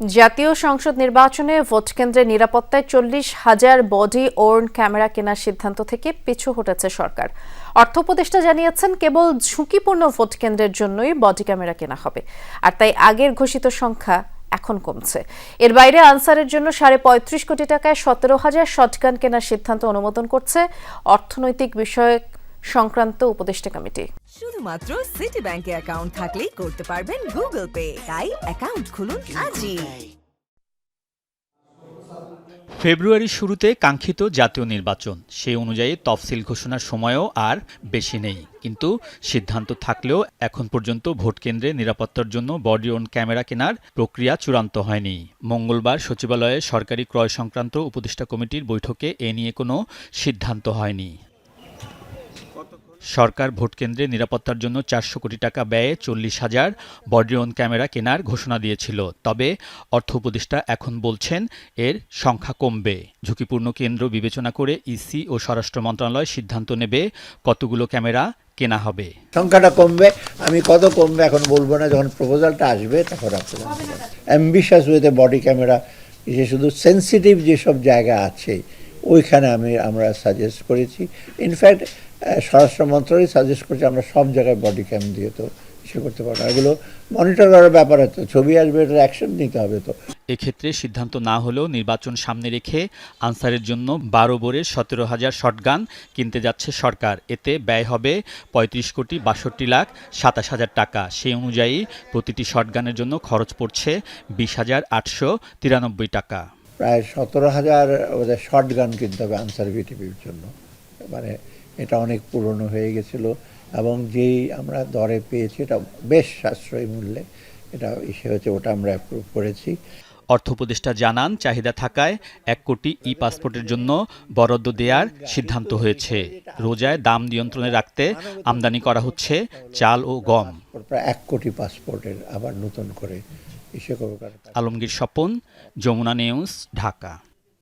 জাতীয় সংসদ নির্বাচনে ভোট কেন্দ্রের নিরাপত্তায় চল্লিশ হাজার বডি ওর্ন ক্যামেরা কেনার সিদ্ধান্ত থেকে পিছু হটেছে সরকার। অর্থ উপদেষ্টা জানিয়েছেন, কেবল ঝুঁকিপূর্ণ ভোট কেন্দ্রের জন্যই বডি ক্যামেরা কেনা হবে। আর তাই আগের ঘোষিত সংখ্যা এখন কমছে। এর বাইরে আনসারের জন্য সাড়ে পঁয়ত্রিশ কোটি টাকায় সতেরো হাজার শটগান কেনার সিদ্ধান্ত অনুমোদন করছে অর্থনৈতিক বিষয়ক সংক্রান্ত উপদেষ্টা কমিটি। শুধুমাত্র সিটি ব্যাংকে অ্যাকাউন্ট থাকলেই করতে পারবেন গুগল পে তাই অ্যাকাউন্ট খুলুন আজই। ফেব্রুয়ারির শুরুতে কাঙ্ক্ষিত জাতীয় নির্বাচন। সেই অনুযায়ী তফসিল ঘোষণার সময়ও আর বেশি নেই। কিন্তু সিদ্ধান্ত থাকলেও এখন পর্যন্ত ভোট কেন্দ্রে নিরাপত্তার জন্য বডি ওন ক্যামেরা কেনার প্রক্রিয়া চূড়ান্ত হয়নি। মঙ্গলবার সচিবালয়ে সরকারি ক্রয় সংক্রান্ত উপদেষ্টা কমিটির বৈঠকে এ নিয়ে কোনো সিদ্ধান্ত হয়নি। সরকার ভোট কেন্দ্রে নিরাপত্তার জন্য চারশো কোটি টাকা ব্যয়ে চল্লিশ হাজার বডি অন ক্যামেরা কেনার ঘোষণা দিয়েছিল। তবে অর্থ উপদেষ্টা এখন বলছেন, এর সংখ্যা কমবে। ঝুঁকিপূর্ণ কেন্দ্র বিবেচনা করে ইসি ও স্বরাষ্ট্র মন্ত্রণালয় সিদ্ধান্ত নেবে কতগুলো ক্যামেরা কেনা হবে। সংখ্যাটা কমবে। আমি কত কমবে এখন বলব না। যখন প্রপোজালটা আসবে, তখন আপনারা অ্যাম্বিশাস ওয়েতে বডি ক্যামেরা যে শুধু সেন্সিটিভ যেসব জায়গা আছে, ওইখানে আমি আমরা সাজেস্ট করেছি। ইনফ্যাক্ট স্বরাষ্ট্র মন্ত্রণালয় সাজেস্ট করছে আমরা সব জায়গায় বডি ক্যাম দিয়ে তো ইসে করতে পারব না। এগুলো মনিটর করার ব্যাপার আছে ছবি আসবে এটার অ্যাকশন নিতে হবে তো। এক্ষেত্রে সিদ্ধান্ত না হলেও নির্বাচন সামনে রেখে আনসারের জন্য বারো বোরের সতেরো হাজার শটগান কিনতে যাচ্ছে সরকার। এতে ব্যয় হবে পঁয়ত্রিশ কোটি বাষট্টি লাখ সাতাশ হাজার টাকা। সেই অনুযায়ী প্রতিটি শটগানের জন্য খরচ পড়ছে বিশ হাজার আটশো তিরানব্বই টাকা। প্রায় সতেরো হাজার ওদের শর্ট গান কিনতে হবে আনসার ভিটিভির জন্য। মানে এটা অনেক পুরনো হয়ে গেছিল এবং যেই আমরা দরে পেয়েছি এটা বেশ সাশ্রয়ী মূল্যে এটা ইসে হয়েছে ওটা আমরা অ্যাপ্রুভ করেছি। অর্থ উপদেষ্টা জানান চাহিদা থাকায় এক কোটি ই পাসপোর্টের জন্য বরাদ্দ দেওয়ার সিদ্ধান্ত হয়েছে। রোজায় দাম নিয়ন্ত্রণে রাখতে আমদানি করা হচ্ছে চাল ও গম। প্রায় এক কোটি পাসপোর্টের আবার নতুন করে আলমগীর স্বপন যমুনা নিউজ ঢাকা।